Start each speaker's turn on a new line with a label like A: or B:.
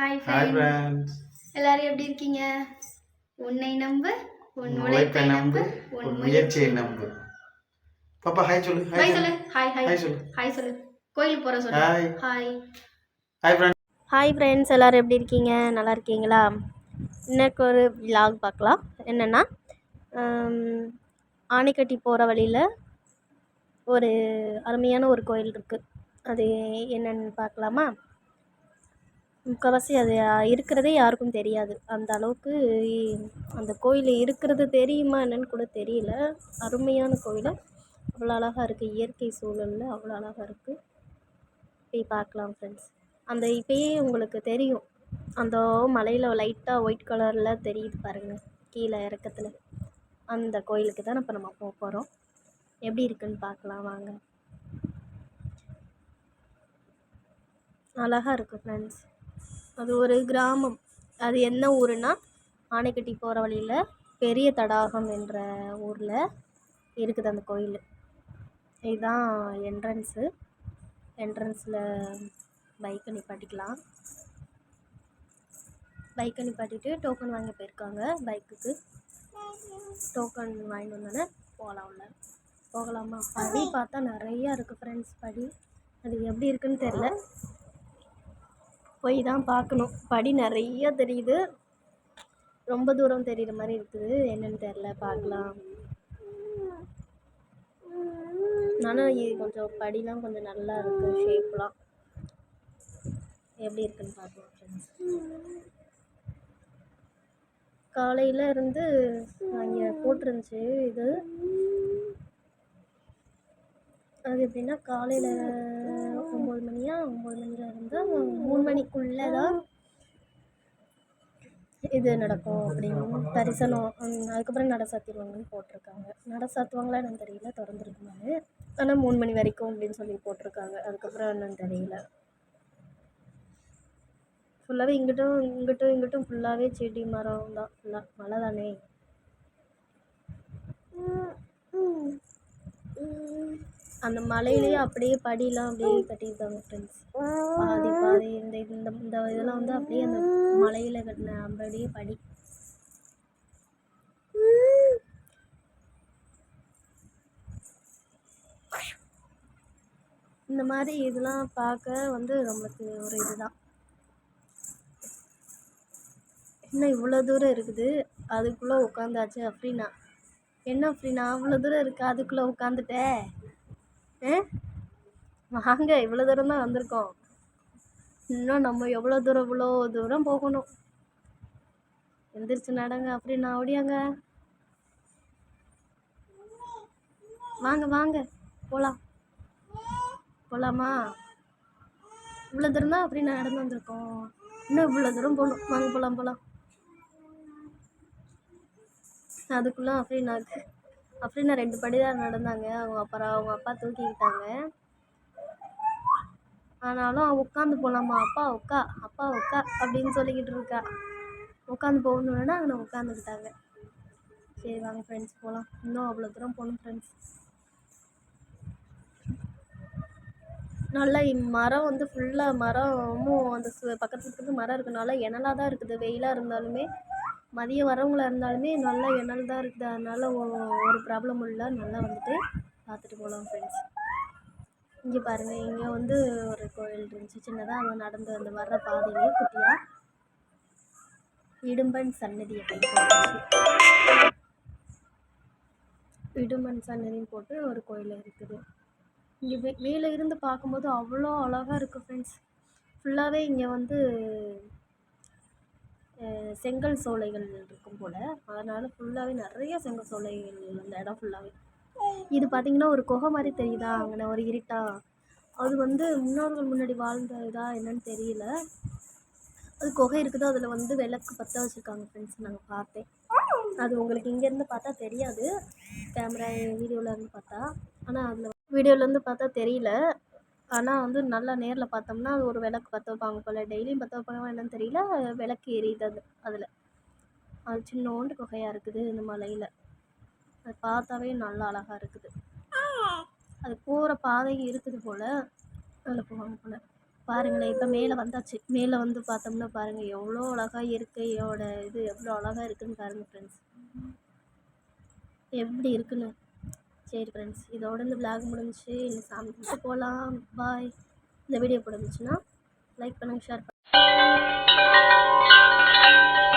A: hi friends எல்லாரும் எப்படி இருக்கீங்க உன்னை நம்பு உன்
B: உழைப்பை நம்பு உன் முயற்சியை நம்பு பாப்பா ஹாய் சொல்லு ஹாய் சொல்லு ஹாய் ஹாய் சொல்லு
A: ஹாய் சொல்லு கோயிலுக்கு போற சொல்லு
B: hi hi hi friends
A: hi friends எல்லாரும் எப்படி இருக்கீங்க நல்லா இருக்கீங்களா இன்னைக்கு ஒரு விலாக் பார்க்கலாம் என்னென்னா ஆணைக்கட்டி போகிற வழியில் ஒரு அருமையான ஒரு கோயில் இருக்குது அது என்னென்னு பார்க்கலாமா முக்கால்வாசி அது இருக்கிறதே யாருக்கும் தெரியாது அந்த அளவுக்கு அந்த கோயில் இருக்கிறது தெரியுமா என்னன்னு கூட தெரியல அருமையான கோயில் அவ்வளோ அழகாக இருக்குது இயற்கை சூழலில் அவ்வளோ அழகாக இருக்குது போய் பார்க்கலாம் ஃப்ரெண்ட்ஸ் அந்த இப்பயே உங்களுக்கு தெரியும் அந்த மலையில் லைட்டாக ஒயிட் கலரில் தெரியுது பாருங்கள் கீழே இறக்கத்தில் அந்த கோயிலுக்கு தான் இப்போ நம்ம போக போகிறோம் எப்படி இருக்குன்னு பார்க்கலாம் வாங்க அழகாக இருக்குது ஃப்ரெண்ட்ஸ் அது ஒரு கிராமம் அது என்ன ஊருன்னா ஆனைக்கட்டி போகிற வழியில் பெரிய தடாகம் என்ற ஊரில் இருக்குது அந்த கோயில் இதுதான் என்ட்ரன்ஸு என்ட்ரன்ஸில் பைக்கை நிப்பாட்டிக்கலாம் பைக்கை நிப்பாட்டிட்டு டோக்கன் வாங்கி போயிருக்காங்க பைக்குக்கு டோக்கன் வாங்கிட்டு வந்தோடனே போகலாம் உள்ள போகலாமா படி பார்த்தா நிறையா இருக்குது ஃப்ரெண்ட்ஸ் படி அது எப்படி இருக்குன்னு தெரில போய் தான் பார்க்கணும் படி நிறைய தெரியுது ரொம்ப தூரம் தெரியுற மாதிரி இருக்குது என்னென்னு தெரில பார்க்கலாம் ஆனால் இது கொஞ்சம் படிலாம் கொஞ்சம் நல்லா இருக்குது ஷேப்லாம் எப்படி இருக்குன்னு பார்க்கலாம் காலையில் இருந்து அங்கே போட்டிருந்துச்சு இது அது எப்படின்னா காலையில் ஒம்பது மணியா ஒம்பது மணிலேருந்து மூணு மணிக்குள்ளே தான் இது நடக்கும் அப்படின்னு தரிசனம் அதுக்கப்புறம் நட சாத்திடுவாங்கன்னு போட்டிருக்காங்க நட சாத்துவாங்களா என்னன்னு தெரியல நான் ஆனால் மூணு மணி வரைக்கும் அப்படின்னு சொல்லி போட்டிருக்காங்க அதுக்கப்புறம் என்னன்னு தெரியல ஃபுல்லாகவே இங்கிட்டும் இங்கிட்டும் இங்கிட்டும் ஃபுல்லாகவே செடி மரம் தான் ஃபுல்லாக மழை தானே அந்த மலையிலேயே அப்படியே படியெலாம் அப்படியே கட்டியிருக்காங்க ஃப்ரெண்ட்ஸ் பாதி பாதி இந்த இந்த இந்த இதெல்லாம் வந்து அப்படியே அந்த மலையில் கட்டின அப்படியே படி இந்த மாதிரி இதெல்லாம் பார்க்க வந்து நம்மளுக்கு ஒரு இதுதான் இன்னும் இவ்வளோ தூரம் இருக்குது அதுக்குள்ளே உட்காந்தாச்சு அப்படின்னா என்ன அப்படின்னா அவ்வளோ தூரம் இருக்கா அதுக்குள்ளே உட்காந்துட்டேன் வாங்க இவ்வளோ தூரம் தான் வந்திருக்கோம் இன்னும் நம்ம எவ்வளோ தூரம் இவ்வளோ தூரம் போகணும் எந்திரிச்சு நடங்க அப்படின்னா ஓடியாங்க வாங்க வாங்க போகலாம் போகலாமா இவ்வளோ தூரம் தான் அப்படி நான் நடந்து வந்திருக்கோம் இன்னும் இவ்வளோ தூரம் போகணும் வாங்க போகலாம் போகலாம் அதுக்குள்ளே அப்படின்னா அப்படின்னு ரெண்டு படி தான் நடந்தாங்க அவங்க அப்புறம் அவங்க அப்பா தூக்கிக்கிட்டாங்க ஆனாலும் உட்காந்து போகலாமா அப்பா உட்கா அப்பா உட்கா அப்படின்னு சொல்லிக்கிட்டு இருக்கா உட்காந்து போகணுன்னா அங்கே உட்காந்துக்கிட்டாங்க சரி வாங்க ஃப்ரெண்ட்ஸ் போகலாம் இன்னும் அவ்வளோ தூரம் போகணும் ஃப்ரெண்ட்ஸ் நல்லா மரம் வந்து ஃபுல்லாக மரமும் அந்த பக்கத்துக்கு மரம் இருக்கனால எனலாக தான் இருக்குது வெயிலாக இருந்தாலுமே மதியம் வரவங்களா இருந்தாலுமே நல்லா எனல் தான் இருக்குது அதனால் ஒரு ப்ராப்ளம் இல்லை நல்லா வந்துட்டு பார்த்துட்டு போகலாம் ஃப்ரெண்ட்ஸ் இங்கே பாருங்கள் இங்கே வந்து ஒரு கோயில் இருந்துச்சு சின்னதாக அங்கே நடந்து அந்த வர்ற பாதையிலே குட்டியாக இடும்பன் சன்னதி அப்படின்னு இடும்பன் சன்னதின்னு போட்டு ஒரு கோயில் இருக்குது இங்கே வே மேலே இருந்து பார்க்கும்போது அவ்வளோ அழகாக இருக்குது ஃப்ரெண்ட்ஸ் ஃபுல்லாகவே இங்கே வந்து செங்கல் சோலைகள் இருக்கும் போல் அதனால் ஃபுல்லாகவே நிறைய செங்கல் சோலைகள் அந்த இடம் ஃபுல்லாகவே இது பார்த்திங்கன்னா ஒரு குகை மாதிரி தெரியுதா அங்கே ஒரு இருட்டா அது வந்து முன்னோர்கள் முன்னாடி வாழ்ந்த இதாக என்னன்னு தெரியல அது குகை இருக்குதோ அதில் வந்து விளக்கு பற்ற வச்சுருக்காங்க ஃப்ரெண்ட்ஸ் நாங்கள் பார்த்தேன் அது உங்களுக்கு இங்கேருந்து பார்த்தா தெரியாது கேமரா வீடியோவிலேருந்து பார்த்தா ஆனால் அதில் இருந்து பார்த்தா தெரியல ஆனால் வந்து நல்லா நேரில் பார்த்தோம்னா அது ஒரு விளக்கு பற்ற வைப்பாங்க போல் டெய்லியும் பற்ற வைப்பாங்க என்னென்னு தெரியல விளக்கு எரியுது அது அதில் அது சின்னோண்டு குகையாக இருக்குது இந்த மலையில் அது பார்த்தாவே நல்லா அழகாக இருக்குது அது போகிற பாதை இருக்குது போல் அதில் போவாங்க போல் பாருங்களேன் இப்போ மேலே வந்தாச்சு மேலே வந்து பார்த்தோம்னா பாருங்கள் எவ்வளோ அழகாக இயற்கையோட இது எவ்வளோ அழகாக இருக்குதுன்னு பாருங்கள் ஃப்ரெண்ட்ஸ் எப்படி இருக்குன்னு சரி ஃப்ரெண்ட்ஸ் இதோட இந்த பிளாக் முடிஞ்சு இந்த சாமி கும்பிட்டு போகலாம் பாய் இந்த வீடியோ பிடிச்சின்னா லைக் பண்ணுங்கள் ஷேர் பண்ணுங்கள்